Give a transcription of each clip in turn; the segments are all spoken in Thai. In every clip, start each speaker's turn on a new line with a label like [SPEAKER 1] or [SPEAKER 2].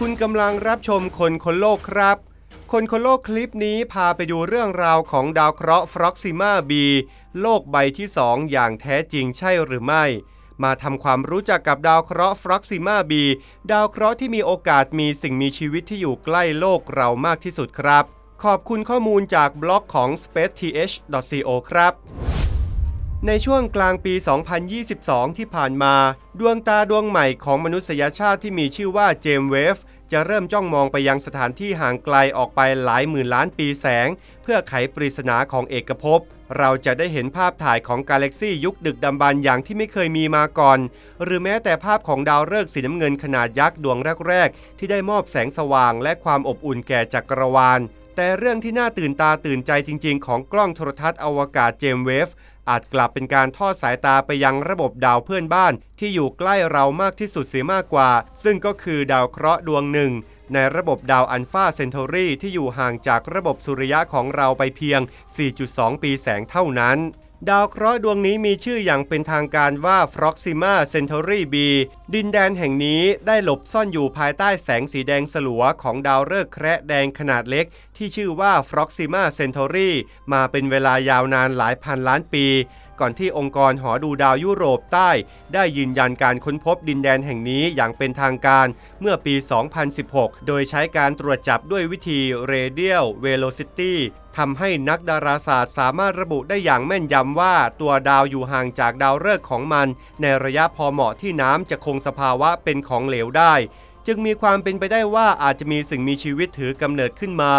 [SPEAKER 1] คุณกำลังรับชมคนคนโลกครับ คนคนโลกคลิปนี้พาไปดูเรื่องราวของดาวเคราะห์ฟรอกซิมาบีโลกใบที่ 2 อย่างแท้จริงใช่หรือไม่ มาทำความรู้จักกับดาวเคราะห์ฟรอกซิมาบีดาวเคราะห์ที่มีโอกาสมีสิ่งมีชีวิตที่อยู่ใกล้โลกเรามากที่สุดครับ ขอบคุณข้อมูลจากบล็อกของ spaceth.co ครับ ในช่วงกลางปี 2022 ที่ผ่านมา ดวงตาดวงใหม่ของมนุษยชาติที่มีชื่อว่าเจมเวฟจะเริ่มจ้องมองไปยังสถานที่ห่างไกลออกไปหลายหมื่นล้านปีแสง เพื่อไขปริศนาของเอกภพ เราจะได้เห็นภาพถ่ายของกาแล็กซี่ยุคดึกดำบรรพ์อย่างที่ไม่เคยมีมาก่อน หรือแม้แต่ภาพของดาวฤกษ์สีน้ำเงินขนาดยักษ์ดวงแรกๆ ที่ได้มอบแสงสว่างและความอบอุ่นแก่จักรวาลแต่เรื่องที่น่าตื่นตาตื่นใจจริง ๆ ของกล้องโทรทัศน์อวกาศเจมเวฟ อาจกลับเป็นการทอดสายตาไปยังระบบดาวเพื่อนบ้าน ที่อยู่ใกล้เรามากที่สุดเสียมากกว่า ซึ่งก็คือดาวเคราะห์ดวงหนึ่ง ในระบบดาวอัลฟาเซน t ทอรีที่อยู่ห่างจากระบบสุริยะของเราไปเพียง 4.2 ปีแสงเท่านั้น ดาวเคราะห์ดวงนี้มีชื่ออย่างเป็นทางการว่า Proxima Centauri b ดินแดนแห่งนี้ได้หลบซ่อนอยู่ภายใต้แสงสีแดงสลัวของดาวฤกษ์แคระแดงขนาดเล็ก ที่ชื่อว่า Proxima Centauri มาเป็นเวลายาวนานหลายพันล้านปี ก่อนที่องค์กรหอดูดาวยุโรปใต้ ได้ยืนยันการค้นพบดินแดนแห่งนี้อย่างเป็นทางการเมื่อปี 2016 โดยใช้การตรวจจับด้วยวิธี Radial Velocity ทำให้นักดาราศาสตร์สามารถระบุได้อย่างแม่นยำว่าตัวดาวอยู่ห่างจากดาวฤกษ์ของมัน ในระยะพอเหมาะที่น้ำจะคงสภาวะเป็นของเหลวได้ จึงมีความเป็นไปได้ว่าอาจจะมีสิ่งมีชีวิตถือกำเนิดขึ้นมา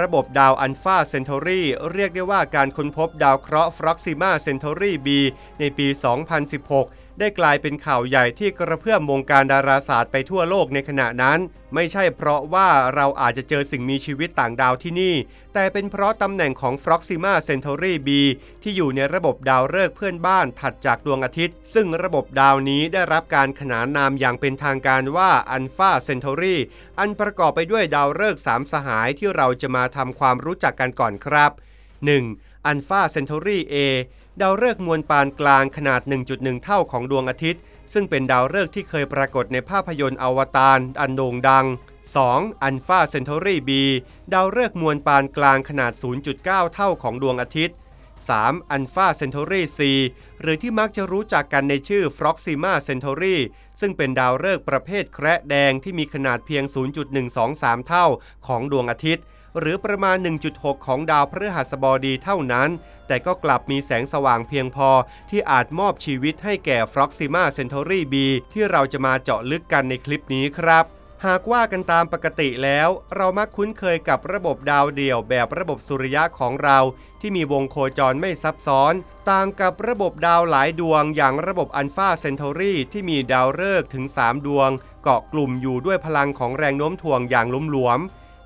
[SPEAKER 1] ระบบดาวอัลฟาเซนทอรีเรียกได้ว่าการค้นพบดาวเคราะห์ฟรอกซิมาเซนทอรีบีในปี 2016 ได้กลายเป็นข่าวใหญ่ที่กระเพื่อมวงการดาราศาสตร์ไปทั่วโลกในขณะนั้น ไม่ใช่เพราะว่าเราอาจจะเจอสิ่งมีชีวิตต่างดาวที่นี่ แต่เป็นเพราะตำแหน่งของ Proxima Centauri b ที่อยู่ในระบบดาวฤกษ์เพื่อนบ้านถัดจากดวงอาทิตย์ ซึ่งระบบดาวนี้ได้รับการขนานนามอย่างเป็นทางการว่า Alpha Centauri อันประกอบไปด้วยดาวฤกษ์สามสหายที่เราจะมาทำความรู้จักกันก่อนครับ 1. Alpha Centauri A ดาวฤกษ์มวลปานกลางขนาด 1.1 เท่าของดวงอาทิตย์ ซึ่งเป็นดาวฤกษ์ที่เคยปรากฏในภาพยนตร์อวตารอันโด่งดัง 2. อัลฟาเซนท r รีบีดาวฤกษ์มวลปานกลางขนาด 0.9 เท่าของดวงอาทิตย์ 3. อัลฟาเซนท r รีซีหรือที่มักจะรู้จักกันในชื่อ Proxima Centauri ซึ่งเป็นดาวฤกษ์ประเภทแคระแดงที่มีขนาดเพียง 0.123 เท่าของดวงอาทิตย์ หรือประมาณ 1.6 ของดาวพฤหัสบดีเท่านั้น แต่ก็กลับมีแสงสว่างเพียงพอที่อาจมอบชีวิตให้แก่ Proxima Centauri b ที่เราจะมาเจาะลึกกันในคลิปนี้ครับหากว่ากันตามปกติแล้ว เรามักคุ้นเคยกับระบบดาวเดี่ยวแบบระบบสุริยะของเรา ที่มีวงโคจรไม่ซับซ้อน ต่างกับระบบดาวหลายดวงอย่างระบบอัลฟาเซนท r รีที่มีดาวฤกษ์ถึง 3 ดวง เกาะกลุ่มอยู่ด้วยพลังของแรงโน้มถ่วงอย่างลุ่มหลวม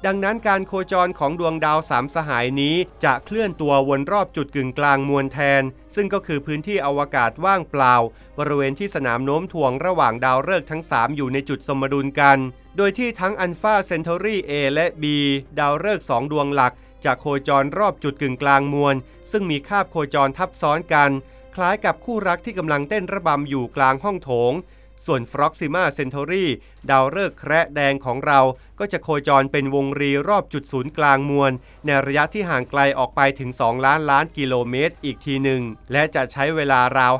[SPEAKER 1] ดังนั้นการโคจรของดวงดาวสามสหายนี้จะเคลื่อนตัววนรอบจุดกึ่งกลางมวลแทน ซึ่งก็คือพื้นที่อวกาศว่างเปล่า บริเวณที่สนามโน้มถ่วงระหว่างดาวฤกษ์ทั้ง 3 อยู่ในจุดสมดุลกัน โดยที่ทั้งอัลฟาเซน t ท r รี A และ B ดาวฤกษ์2ดวงหลักจะโคจรรอบจุดกึ่งกลางมวล ซึ่งมีคาบโคจรทับซ้อนกัน คล้ายกับคู่รักที่กำลังเต้นระบำอยู่กลางห้องโถง ส่วน Proxima Centauri ดาวฤกษ์แคระแดงของเรา ก็จะโคจรเป็นวงรีรอบจุดศูนย์กลางมวล ในระยะที่ห่างไกลออกไปถึง 2 ล้านล้านกิโลเมตรอีกทีหนึ่ง และจะใช้เวลาราว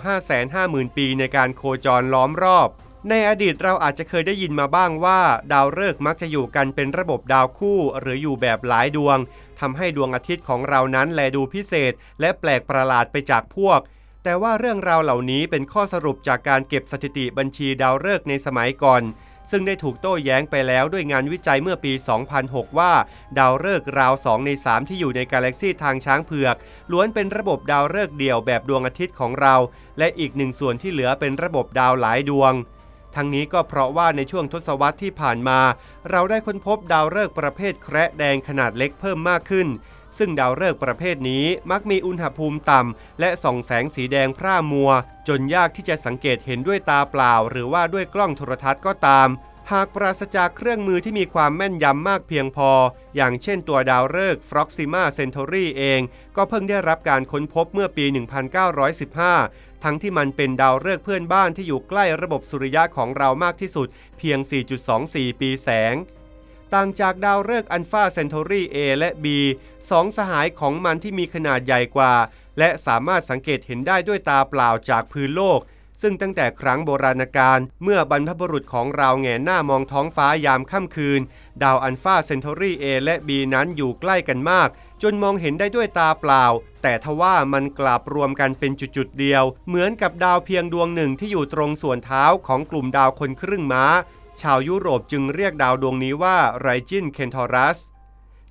[SPEAKER 1] 550,000 ปีในการโคจรล้อมรอบในอดีตเราอาจจะเคยได้ยินมาบ้างว่า ดาวฤกษ์มักจะอยู่กันเป็นระบบดาวคู่ หรืออยู่แบบหลายดวงทำให้ดวงอาทิตย์ของเรานั้นแลดูพิเศษ และแปลกประหลาดไปจากพวก แต่ว่าเรื่องราวเหล่านี้เป็นข้อสรุปจากการเก็บสถิติบัญชีดาวฤกษ์ในสมัยก่อน ซึ่งได้ถูกโต้แย้งไปแล้วด้วยงานวิจัยเมื่อปี 2006 ว่า ดาวฤกษ์ราว 2 ใน 3 ที่อยู่ในกาแล็กซีทางช้างเผือก ล้วนเป็นระบบดาวฤกษ์เดี่ยวแบบดวงอาทิตย์ของเรา และอีกหนึ่งส่วนที่เหลือเป็นระบบดาวหลายดวงทั้งนี้ก็เพราะว่าในช่วงทศวรรษที่ผ่านมา เราได้ค้นพบดาวฤกษ์ประเภทแคระแดงขนาดเล็กเพิ่มมากขึ้น ซึ่งดาวฤกษ์ประเภทนี้มักมีอุณหภูมิต่ำ และส่องแสงสีแดงพร่ามัว จนยากที่จะสังเกตเห็นด้วยตาเปล่า หรือว่าด้วยกล้องโทรทัศน์ก็ตาม หากปราศจากเครื่องมือที่มีความแม่นยำมากเพียงพอ อย่างเช่นตัวดาวฤกษ์ Proxima Centauri เอง ก็เพิ่งได้รับการค้นพบเมื่อปี 1915 ทั้งที่มันเป็นดาวฤกษ์เพื่อนบ้านที่อยู่ใกล้ระบบสุริยะของเรามากที่สุด เพียง 4.24 ปีแสง ต่างจากดาวฤกษ์ Alpha Centauri A และ B สองสหายของมันที่มีขนาดใหญ่กว่า และสามารถสังเกตเห็นได้ด้วยตาเปล่าจากพื้นโลก ซึ่งตั้งแต่ครั้งโบราณกาลเมื่อบรรพบุรุษของเราแงนหน้ามองท้องฟ้ายามค่ำคืน ดาวอัลฟาเซนทอรีเอและ B นั้นอยู่ใกล้กันมาก จนมองเห็นได้ด้วยตาเปล่า แต่ทว่ามันกลับรวมกันเป็นจุดๆเดียว เหมือนกับดาวเพียงดวงหนึ่งที่อยู่ตรงส่วนเท้าของกลุ่มดาวคนครึ่งม้า ชาวยุโรปจึงเรียกดาวดวงนี้ว่าไรจินเคนทอรัส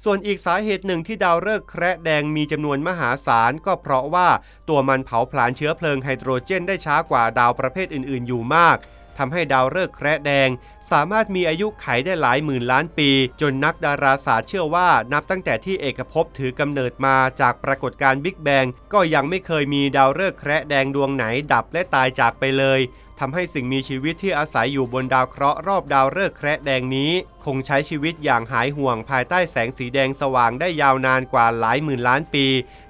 [SPEAKER 1] ส่วนอีกสาเหตุหนึ่งที่ดาวฤกษ์แคระแดงมีจำนวนมหาศาลก็เพราะว่าตัวมันเผาผลาญเชื้อเพลิงไฮโดรเจนได้ช้ากว่าดาวประเภทอื่น ๆ อยู่มากทำให้ดาวฤกษ์แคระแดง สามารถมีอายุไขได้หลายหมื่นล้านปี จนนักดาราศาสตร์เชื่อว่านับตั้งแต่ที่เอกภพถือกำเนิดมาจากปรากฏการณ์บิ๊กแบงก็ยังไม่เคยมีดาวฤกษ์แคระแดงดวงไหนดับและตายจากไปเลยทำให้สิ่งมีชีวิตที่อาศัยอยู่บนดาวเคราะห์รอบดาวฤกษ์แคระแดงนี้ คงใช้ชีวิตอย่างหายห่วงภายใต้แสงสีแดงสว่างได้ยาวนานกว่าหลายหมื่นล้านปี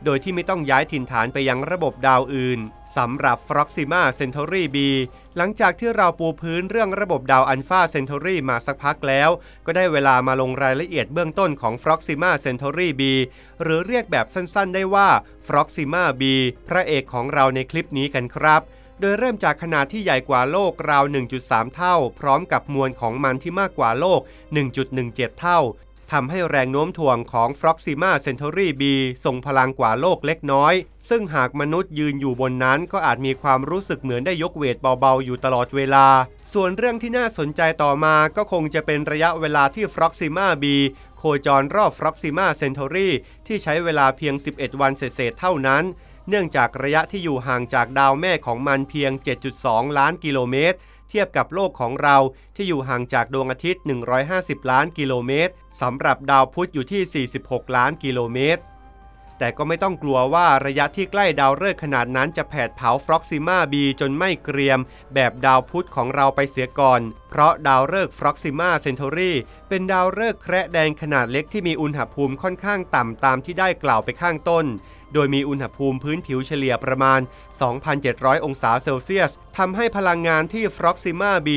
[SPEAKER 1] โดยที่ไม่ต้องย้ายถิ่นฐานไปยังระบบดาวอื่นสำหรับ Proxima Centauri b หลังจากที่เราปูพื้นเรื่องระบบดาว Alpha Centauri มาสักพักแล้ว ก็ได้เวลามาลงรายละเอียดเบื้องต้นของ Proxima Centauri b หรือเรียกแบบสั้นๆได้ว่า Proxima b พระเอกของเราในคลิปนี้กันครับ โดยเริ่มจากขนาดที่ใหญ่กว่าโลกราว 1.3 เท่า พร้อมกับมวลของมันที่มากกว่าโลก 1.17 เท่า ทำให้แรงโน้มถ่วงของ Proxima Centauri b ส่งพลังกว่าโลกเล็กน้อย ซึ่งหากมนุษย์ยืนอยู่บนนั้นก็อาจมีความรู้สึกเหมือนได้ยกเวทเบาๆ อยู่ตลอดเวลา ส่วนเรื่องที่น่าสนใจต่อมาก็คงจะเป็นระยะเวลาที่ Proxima b โคจรรอบ Proxima Centauri ที่ใช้เวลาเพียง 11 วันเศษๆเท่านั้น เนื่องจากระยะที่อยู่ห่างจากดาวแม่ของมันเพียง 7.2 ล้านกิโลเมตร เทียบกับโลกของเราที่อยู่ห่างจากดวงอาทิตย์ 150 ล้านกิโลเมตรสำหรับดาวพุธอยู่ที่ 46 ล้านกิโลเมตร แต่ก็ไม่ต้องกลัวว่าระยะที่ใกล้ดาวฤกษ์ขนาดนั้นจะแผดเผาฟรอกซิมาบีจนไม่เกรียม แบบดาวพุธของเราไปเสียก่อน เพราะดาวฤกษ์ฟรอกซิมาเซนทอรีเป็นดาวฤกษ์แคระแดงขนาดเล็กที่มีอุณหภูมิค่อนข้างต่ำตามที่ได้กล่าวไปข้างต้นโดยมีอุณหภูมิพื้นผิวเฉลี่ยประมาณ 2,700 องศาเซลเซียสทำให้พลังงานที่ Proxima b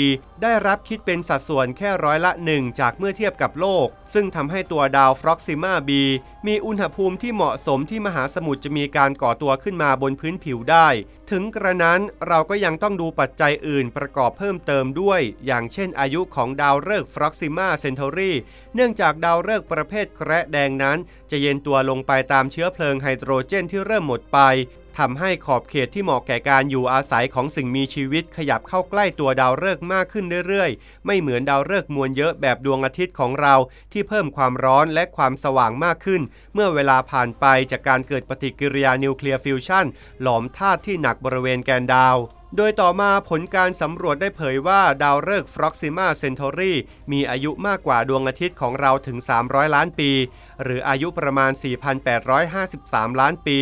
[SPEAKER 1] ได้รับคิดเป็นสัดส่วนแค่ร้อยละ1จากเมื่อเทียบกับโลก ซึ่งทำให้ตัวดาว Proxima b มีอุณหภูมิที่เหมาะสมที่มหาสมุทรจะมีการก่อตัวขึ้นมาบนพื้นผิวได้ ถึงกระนั้นเราก็ยังต้องดูปัจจัยอื่นประกอบเพิ่มเติมด้วย อย่างเช่นอายุของดาวฤกษ์ Proxima Centauri เนื่องจากดาวฤกษ์ประเภทแคระแดงนั้น จะเย็นตัวลงไปตามเชื้อเพลิงไฮโดรเจนที่เริ่มหมดไป ทำให้ขอบเขตที่เหมาะแก่การอยู่อาศัยของสิ่งมีชีวิตขยับเข้าใกล้ตัวดาวฤกษ์มากขึ้นเรื่อยๆ ไม่เหมือนดาวฤกษ์มวลเยอะแบบดวงอาทิตย์ของเราที่เพิ่มความร้อนและความสว่างมากขึ้น เมื่อเวลาผ่านไปจากการเกิดปฏิกิริยานิวเคลียร์ฟิวชันหลอมธาตุที่หนักบริเวณแกนดาวโดยต่อมาผลการสำรวจได้เผยว่าดาวฤกษ์ Proxima Centauri มีอายุมากกว่าดวงอาทิตย์ของเราถึง 300 ล้านปี หรืออายุประมาณ 4,853 ล้านปี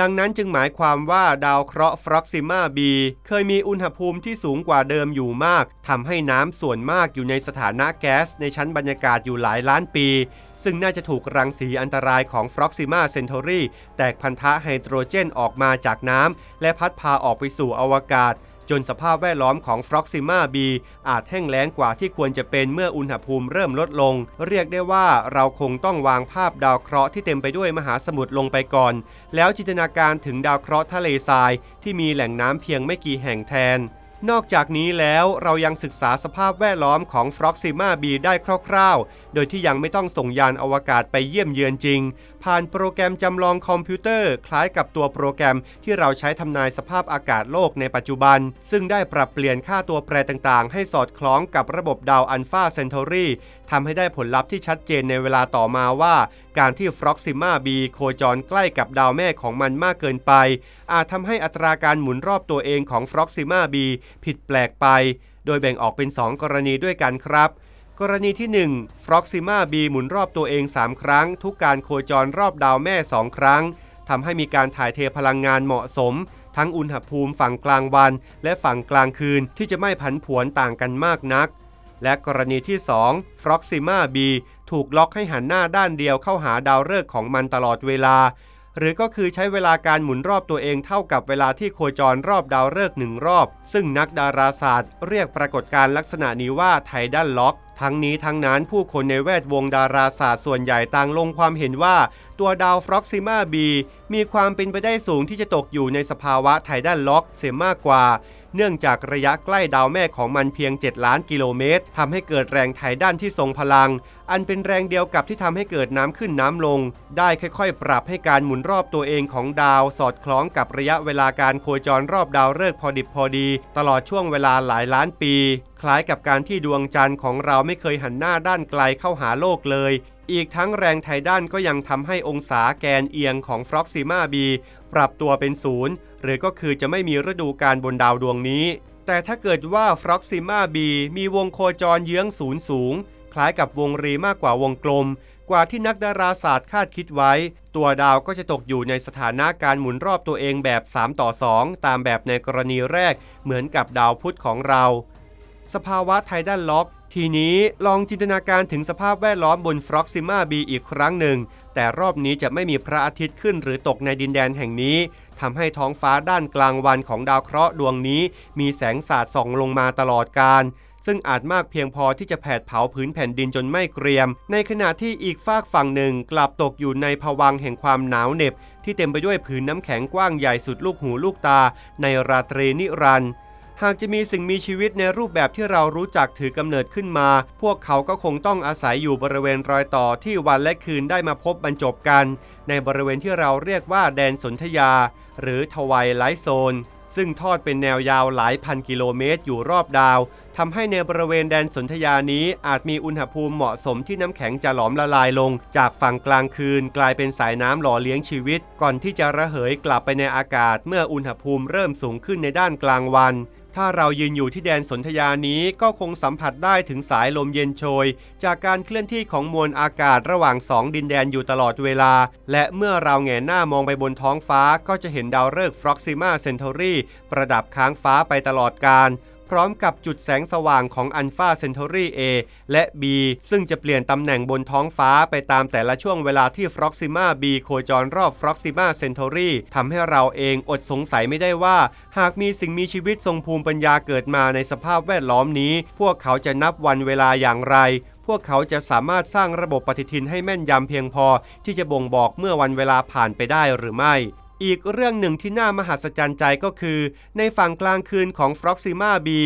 [SPEAKER 1] ดังนั้นจึงหมายความว่าดาวเคราะห์ฟรอกซิมาบีเคยมีอุณหภูมิที่สูงกว่าเดิมอยู่มากทำให้น้ำส่วนมากอยู่ในสถานะแก๊สในชั้นบรรยากาศอยู่หลายล้านปี ซึ่งน่าจะถูกรังสีอันตรายของฟรอกซิมาเซนทอรีแตกพันธะไฮโดรเจนออกมาจากน้ำและพัดพาออกไปสู่อวกาศ จนสภาพแวดล้อมของ Proxima b อาจแห้งแล้งกว่าที่ควรจะเป็นเมื่ออุณหภูมิเริ่มลดลง เรียกได้ว่าเราคงต้องวางภาพดาวเคราะห์ที่เต็มไปด้วยมหาสมุทรลงไปก่อน แล้วจินตนาการถึงดาวเคราะห์ทะเลทราย ที่มีแหล่งน้ำเพียงไม่กี่แห่งแทนนอกจากนี้แล้วเรายังศึกษาสภาพแวดล้อมของ Proxima b ได้คร่าวๆ โดยที่ยังไม่ต้องส่งยานอวกาศไปเยี่ยมเยือนจริง ผ่านโปรแกรมจำลองคอมพิวเตอร์ คล้ายกับตัวโปรแกรมที่เราใช้ทำนายสภาพอากาศโลกในปัจจุบัน ซึ่งได้ปรับเปลี่ยนค่าตัวแปรต่างๆ ให้สอดคล้องกับระบบดาวอัลฟาเซนทอรีทำให้ได้ผลลัพธ์ที่ชัดเจนในเวลาต่อมาว่า การที่ Proxima b โคจรใกล้กับดาวแม่ของมันมากเกินไป อาจทำให้อัตราการหมุนรอบตัวเองของ Proxima b ผิดแปลกไป โดยแบ่งออกเป็น 2 กรณีด้วยกันครับ กรณีที่1 Proxima b หมุนรอบตัวเอง 3 ครั้ง ทุกการโคจรรอบดาวแม่ 2 ครั้งทำให้มีการถ่ายเทพลังงานเหมาะสม ทั้งอุณหภูมิฝั่งกลางวัน และฝั่งกลางคืนที่จะไม่ผันผวนต่างกันมากนัก และกรณีที่ 2 Proxima b ถูกล็อกให้หันหน้าด้านเดียวเข้าหาดาวฤกษ์ของมันตลอดเวลา หรือก็คือใช้เวลาการหมุนรอบตัวเองเท่ากับเวลาที่โคจรรอบดาวฤกษ์หนึ่งรอบ ซึ่งนักดาราศาสตร์ เรียกปรากฏการณ์ลักษณะนี้ว่าไทดัลล็อก ทั้งนี้ทั้งนั้นผู้คนในแวดวงดาราศาสตร์ส่วนใหญ่ต่างลงความเห็นว่า ตัวดาวฟรอกซิมาบีมีความเป็นไปได้สูงที่จะตกอยู่ในสภาวะไทดัลล็อกเสียมากกว่า เนื่องจากระยะใกล้ดาวแม่ของมันเพียง 7 ล้านกิโลเมตรทำให้เกิดแรงไถด้านที่ทรงพลัง อันเป็นแรงเดียวกับที่ทำให้เกิดน้ำขึ้นน้ำลง ได้ค่อยๆ ปรับให้การหมุนรอบตัวเองของดาว สอดคล้องกับระยะเวลาการโคจรรอบดาวฤกษ์พอดิบพอดี ตลอดช่วงเวลาหลายล้านปี คล้ายกับการที่ดวงจันทร์ของเราไม่เคยหันหน้าด้านไกลเข้าหาโลกเลย อีกทั้งแรงไทด้านก็ยังทำให้องศาแกนเอียงของฟรอกซิมาบีปรับตัวเป็นศูนย์หรือก็คือจะไม่มีฤดูการบนดาวดวงนี้ แต่ถ้าเกิดว่าฟรอกซิมาบีมีวงโคจรเยื้องศูนย์สูง คล้ายกับวงรีมากกว่าวงกลม กว่าที่นักดาราศาสตร์คาดคิดไว้ ตัวดาวก็จะตกอยู่ในสถานะการหมุนรอบตัวเองแบบ 3 ต่อ 2 ตามแบบในกรณีแรกเหมือนกับดาวพุธของเรา สภาวะไทดัลล็อก ทีนี้ลองจินตนาการถึงสภาพแวดล้อมบนฟรอกซิมาบีอีกครั้งหนึ่ง แต่รอบนี้จะไม่มีพระอาทิตย์ขึ้นหรือตกในดินแดนแห่งนี้ทำให้ท้องฟ้าด้านกลางวันของดาวเคราะห์ดวงนี้ มีแสงสาดส่องลงมาตลอดการซึ่งอาจมากเพียงพอที่จะแผดเผาพื้นแผ่นดินจนไม่เกรียม ในขณะที่อีกฝากฝั่งหนึ่งกลับตกอยู่ในภวังแห่งความหนาวเหน็บ ที่เต็มไปด้วยผืนน้ำแข็งกว้างใหญ่สุดลูกหูลูกตา ในราตรีนิรันดร์ หากจะมีสิ่งมีชีวิตในรูปแบบที่เรารู้จักถือกำเนิดขึ้นมา พวกเขาก็คงต้องอาศัยอยู่บริเวณรอยต่อที่วันและคืนได้มาพบบรรจบกัน ในบริเวณที่เราเรียกว่าแดนสนธยา หรือทวายไลท์โซน ซึ่งทอดเป็นแนวยาวหลายพันกิโลเมตรอยู่รอบดาวทำให้ในบริเวณแดนสนธยานี้อาจมีอุณหภูมิเหมาะสมที่น้ำแข็งจะหลอมละลายลง จากฝั่งกลางคืนกลายเป็นสายน้ำหล่อเลี้ยงชีวิต ก่อนที่จะระเหยกลับไปในอากาศเมื่ออุณหภูมิเริ่มสูงขึ้นในด้านกลางวัน ถ้าเรายืนอยู่ที่แดนสนธยานี้ก็คงสัมผัสได้ถึงสายลมเย็นโชย จากการเคลื่อนที่ของมวลอากาศระหว่างสองดินแดนอยู่ตลอดเวลา และเมื่อเราแงนหน้ามองไปบนท้องฟ้าก็จะเห็นดาวฤกษ์ฟรอกซิมาเซนทอรีประดับค้างฟ้าไปตลอดการ พร้อมกับจุดแสงสว่างของอัลฟาเซน t อรี่ A และ B ซึ่งจะเปลี่ยนตำแหน่งบนท้องฟ้าไปตามแต่ละช่วงเวลาที่ฟรอกซิมา B โคจรรอบฟรอกซิมาเซน t อรี่ทำให้เราเองอดสงสัยไม่ได้ว่า หากมีสิ่งมีชีวิตทรงภูมิปัญญาเกิดมาในสภาพแวดล้อมนี้ พวกเขาจะนับวันเวลาอย่างไรพวกเขาจะสามารถสร้างระบบปฏิทินให้แม่นยำเพียงพอ ที่จะบ่งบอกเมื่อวันเวลาผ่านไปได้หรือไม่ อีกเรื่องหนึ่งที่น่ามหัศจรรย์ใจก็คือ ในฝั่งกลางคืนของฟรอกซิมาบี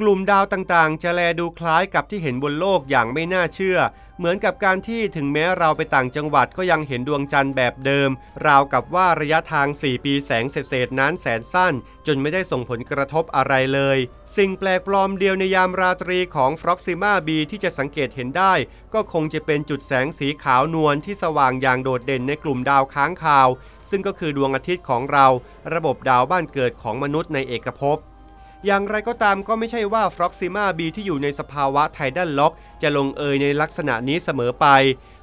[SPEAKER 1] กลุ่มดาวต่างๆ จะแลดูคล้ายกับที่เห็นบนโลกอย่างไม่น่าเชื่อ เหมือนกับการที่ถึงแม้เราไปต่างจังหวัดก็ยังเห็นดวงจันทร์แบบเดิม ราวกับว่าระยะทาง 4 ปีแสงเศษนั้นแสนสั้น จนไม่ได้ส่งผลกระทบอะไรเลย สิ่งแปลกปลอมเดียวในยามราตรีของฟรอกซิมาบีที่จะสังเกตเห็นได้ ก็คงจะเป็นจุดแสงสีขาวนวลที่สว่างอย่างโดดเด่นในกลุ่มดาวค้างคาว ซึ่งก็คือดวงอาทิตย์ของเราระบบดาวบ้านเกิดของมนุษย์ในเอกภพ อย่างไรก็ตามก็ไม่ใช่ว่าฟรอกซิมาบีที่อยู่ในสภาวะไทดันล็อก จะลงเอยในลักษณะนี้เสมอไป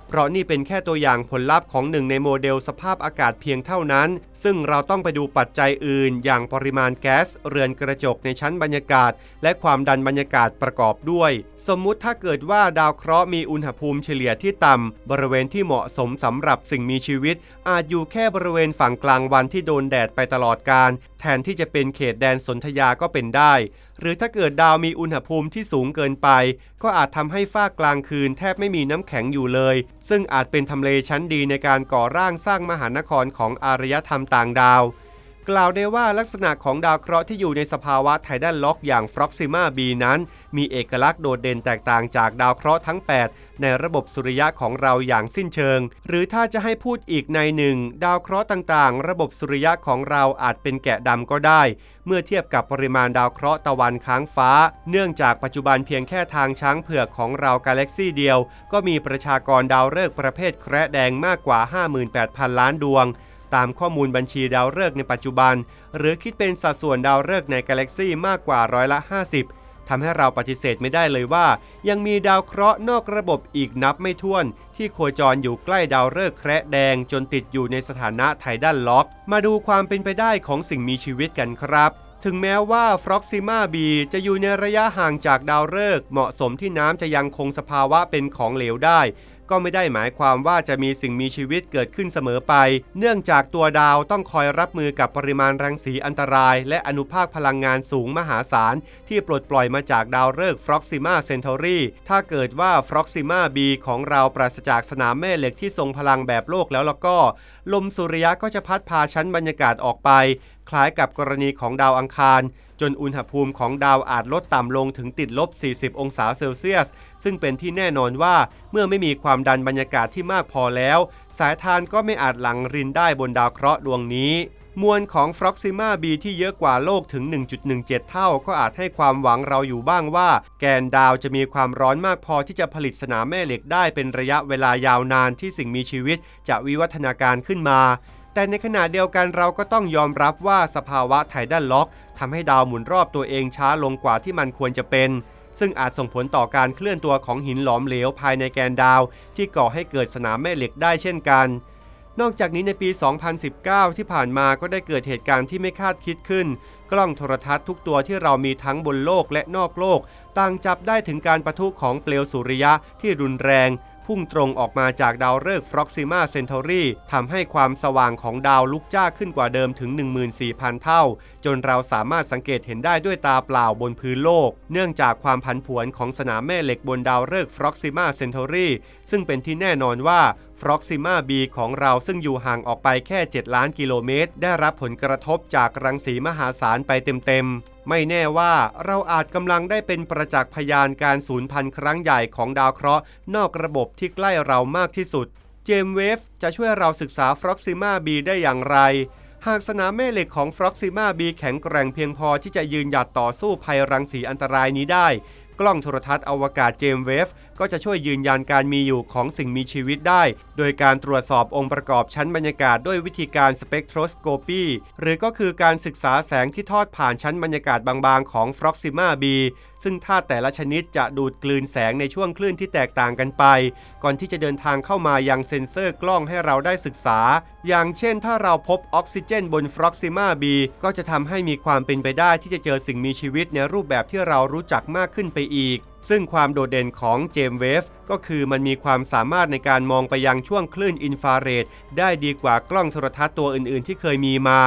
[SPEAKER 1] เพราะนี่เป็นแค่ตัวอย่างผลลัพธ์ของหนึ่งในโมเดลสภาพอากาศเพียงเท่านั้น ซึ่งเราต้องไปดูปัจจัยอื่น อย่างปริมาณแก๊ส เรือนกระจกในชั้นบรรยากาศ และความดันบรรยากาศประกอบด้วย สมมุติถ้าเกิดว่าดาวเคราะห์มีอุณหภูมิเฉลี่ยที่ต่ำ บริเวณที่เหมาะสมสำหรับสิ่งมีชีวิต อาจอยู่แค่บริเวณฝั่งกลางวันที่โดนแดดไปตลอดการ แทนที่จะเป็นเขตแดนสนธยาก็เป็นได้ หรือถ้าเกิดดาวมีอุณหภูมิที่สูงเกินไป ก็อาจทำให้ฝ้ากลางคืนแทบไม่มีน้ำแข็งอยู่เลย ซึ่งอาจเป็นทำเลชั้นดีในการก่อร่างสร้างมหานครของอารยธรรมต่างดาว กล่าวได้ว่าลักษณะของดาวเคราะห์ที่อยู่ในสภาวะไทดัลล็อกอย่างฟรอกซิมาบีนั้น มีเอกลักษณ์โดดเด่นแตกต่างจากดาวเคราะห์ทั้ง 8 ในระบบสุริยะของเราอย่างสิ้นเชิง หรือถ้าจะให้พูดอีกในหนึ่งดาวเคราะห์ต่างๆ ระบบสุริยะของเราอาจเป็นแกะดำก็ได้ เมื่อเทียบกับปริมาณดาวเคราะห์ตะวันค้างฟ้า เนื่องจากปัจจุบันเพียงแค่ทางช้างเผือกของเรากาแล็กซี่เดียว ก็มีประชากรดาวฤกษ์ประเภทแคระแดงมากกว่า 58,000 ล้านดวงตามข้อมูลบัญชีดาวฤกษ์ในปัจจุบัน หรือคิดเป็นสัดส่วนดาวฤกษ์ในกาแล็กซี่มากกว่าร้อยละ 50 ทำให้เราปฏิเสธไม่ได้เลยว่า ยังมีดาวเคราะห์นอกระบบอีกนับไม่ถ้วน ที่โคจรอยู่ใกล้ดาวฤกษ์แคระแดงจนติดอยู่ในสถานะไทดันล็อก มาดูความเป็นไปได้ของสิ่งมีชีวิตกันครับถึงแม้ว่าฟรอกซิมาบีจะอยู่ในระยะห่างจากดาวฤกษ์เหมาะสมที่น้ำจะยังคงสภาวะเป็นของเหลวได้ ก็ไม่ได้หมายความว่าจะมีสิ่งมีชีวิตเกิดขึ้นเสมอไป เนื่องจากตัวดาวต้องคอยรับมือกับปริมาณรังสีอันตราย และอนุภาคพลังงานสูงมหาศาล ที่ปลดปล่อยมาจากดาวฤกษ์ฟรอกซิมาเซนทอรีถ้าเกิดว่าฟรอกซิมาบีของเราปราศจากสนามแม่เหล็กที่ทรงพลังแบบโลกแล้วแล้วก็ ลมสุริยะก็จะพัดพาชั้นบรรยากาศออกไป คล้ายกับกรณีของดาวอังคาร จนอุณหภูมิของดาวอาจลดต่ำลงถึงติดลบ 40 องศาเซลเซียส ซึ่งเป็นที่แน่นอนว่าเมื่อไม่มีความดันบรรยากาศที่มากพอแล้ว สายทานก็ไม่อาจหลั่งรินได้บนดาวเคราะห์ดวงนี้ มวลของฟรอกซิมาบีที่เยอะกว่าโลกถึง 1.17 เท่า ก็อาจให้ความหวังเราอยู่บ้างว่า แกนดาวจะมีความร้อนมากพอที่จะผลิตสนามแม่เหล็กได้เป็นระยะเวลายาวนานที่สิ่งมีชีวิตจะวิวัฒนาการขึ้นมาแต่ในขณะเดียวกันเราก็ต้องยอมรับว่าสภาวะไทดัลล็อกทำให้ดาวหมุนรอบตัวเองช้าลงกว่าที่มันควรจะเป็น ซึ่งอาจส่งผลต่อการเคลื่อนตัวของหินหลอมเหลวภายในแกนดาว ที่ก่อให้เกิดสนามแม่เหล็กได้เช่นกัน นอกจากนี้ในปี 2019 ที่ผ่านมาก็ได้เกิดเหตุการณ์ที่ไม่คาดคิดขึ้น กล้องโทรทัศน์ทุกตัวที่เรามีทั้งบนโลกและนอกโลก ต่างจับได้ถึงการประทุของเปลวสุริยะที่รุนแรง พุ่งตรงออกมาจากดาวฤกษ์ฟรอกซิมาเซนทอรีทำให้ความสว่างของดาวลุกจ้าขึ้นกว่าเดิมถึง 14,000 เท่า จนเราสามารถสังเกตเห็นได้ด้วยตาเปล่าบนพื้นโลก เนื่องจากความผันผวนของสนามแม่เหล็กบนดาวฤกษ์ฟรอกซิมาเซนทอรีซึ่งเป็นที่แน่นอนว่า ฟรอกซิมาบีของเราซึ่งอยู่ห่างออกไปแค่ 7 ล้านกิโลเมตร ได้รับผลกระทบจากรังสีมหาศาลไปเต็มๆ ไม่แน่ว่าเราอาจกำลังได้เป็นประจักษ์พยานการสูญพันธุ์ครั้งใหญ่ของดาวเคราะห์นอกระบบที่ใกล้เรามากที่สุด เจมเวฟจะช่วยเราศึกษาฟรอกซิมาบีได้อย่างไร หากสนามแม่เหล็กของฟรอกซิมาบีแข็งแกร่งเพียงพอที่จะยืนหยัดต่อสู้ภัยรังสีอันตรายนี้ได้ กล้องโทรทัศน์อวกาศเจมเวฟ ก็จะช่วยยืนยันการมีอยู่ของสิ่งมีชีวิตได้ โดยการตรวจสอบองค์ประกอบชั้นบรรยากาศด้วยวิธีการสเปกโทรสโคปีหรือก็คือการศึกษาแสงที่ทอดผ่านชั้นบรรยากาศบางๆ ของฟรอกซิมาบีซึ่งธาตุแต่ละชนิดจะดูดกลืนแสงในช่วงคลื่นที่แตกต่างกันไป ก่อนที่จะเดินทางเข้ามายังเซ็นเซอร์กล้องให้เราได้ศึกษา อย่างเช่นถ้าเราพบออกซิเจนบนฟรอกซิมาบีก็จะทำให้มีความเป็นไปได้ที่จะเจอสิ่งมีชีวิตในรูปแบบที่เรารู้จักมากขึ้นไปอีก ซึ่งความโดดเด่นของเจมเวฟก็คือมันมีความสามารถในการมองไปยังช่วงคลื่นอินฟราเรดได้ดีกว่ากล้องโทรทัศน์ตัวอื่นๆ ที่เคยมีมา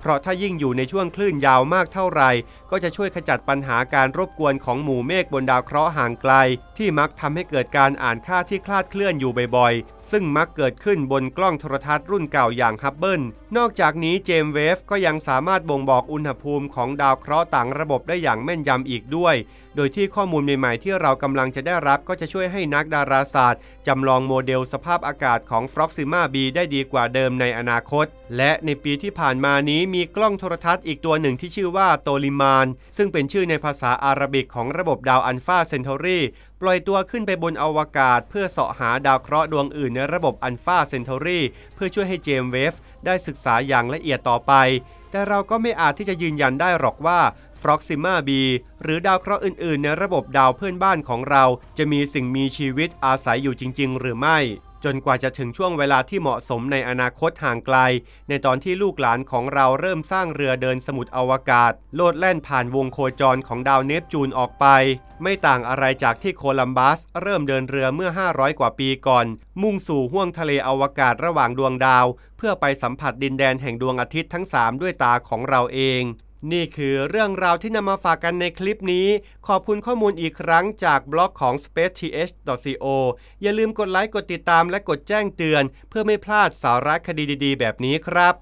[SPEAKER 1] เพราะถ้ายิ่งอยู่ในช่วงคลื่นยาวมากเท่าไหร่ ก็จะช่วยขจัดปัญหาการรบกวนของหมู่เมฆบนดาวเคราะห์ห่างไกล ที่มักทำให้เกิดการอ่านค่าที่คลาดเคลื่อนอยู่บ่อยๆ ซึ่งมักเกิดขึ้นบนกล้องโทรทัศน์รุ่นเก่าอย่างฮับเบิลนอกจากนี้เจมเวฟก็ยังสามารถบ่งบอกอุณหภูมิของดาวเคราะห์ต่างระบบได้อย่างแม่นยำอีกด้วย โดยที่ข้อมูลใหม่ๆที่เรากำลังจะได้รับก็จะช่วยให้นักดาราศาสตร์จำลองโมเดลสภาพอากาศของฟรอกซิมาบีได้ดีกว่าเดิมในอนาคต และในปีที่ผ่านมานี้มีกล้องโทรทัศน์อีกตัวหนึ่งที่ชื่อว่าโตลิมาน ซึ่งเป็นชื่อในภาษาอาหรับิกของระบบดาวอัลฟาเซนทอรีปล่อยตัวขึ้นไปบนอวกาศ เพื่อเสาะหาดาวเคราะห์ดวงอื่นในระบบอัลฟาเซนทอรีเพื่อช่วยให้เจมเวฟได้ศึกษาอย่างละเอียดต่อไป แต่เราก็ไม่อาจที่จะยืนยันได้หรอกว่าฟรอกซิมาบีหรือดาวเคราะห์อื่นๆ ในระบบดาวเพื่อนบ้านของเรา จะมีสิ่งมีชีวิตอาศัยอยู่จริง ๆ หรือไม่ จนกว่าจะถึงช่วงเวลาที่เหมาะสมในอนาคตห่างไกล ในตอนที่ลูกหลานของเราเริ่มสร้างเรือเดินสมุทรอวกาศ โลดแล่นผ่านวงโคจรของดาวเนปจูนออกไป ไม่ต่างอะไรจากที่โคลัมบัส เริ่มเดินเรือเมื่อ 500 กว่าปีก่อน มุ่งสู่ห้วงทะเลอวกาศระหว่างดวงดาว เพื่อไปสัมผัสดินแดนแห่งดวงอาทิตย์ทั้ง 3 ด้วยตาของเราเอง นี่คือเรื่องราวที่นำมาฝากกันในคลิปนี้ ขอบคุณข้อมูลอีกครั้งจากบล็อกของ spaceth.co อย่าลืมกดไลค์ กดติดตามและกดแจ้งเตือน เพื่อไม่พลาดสาระคดีดีๆ แบบนี้ครับ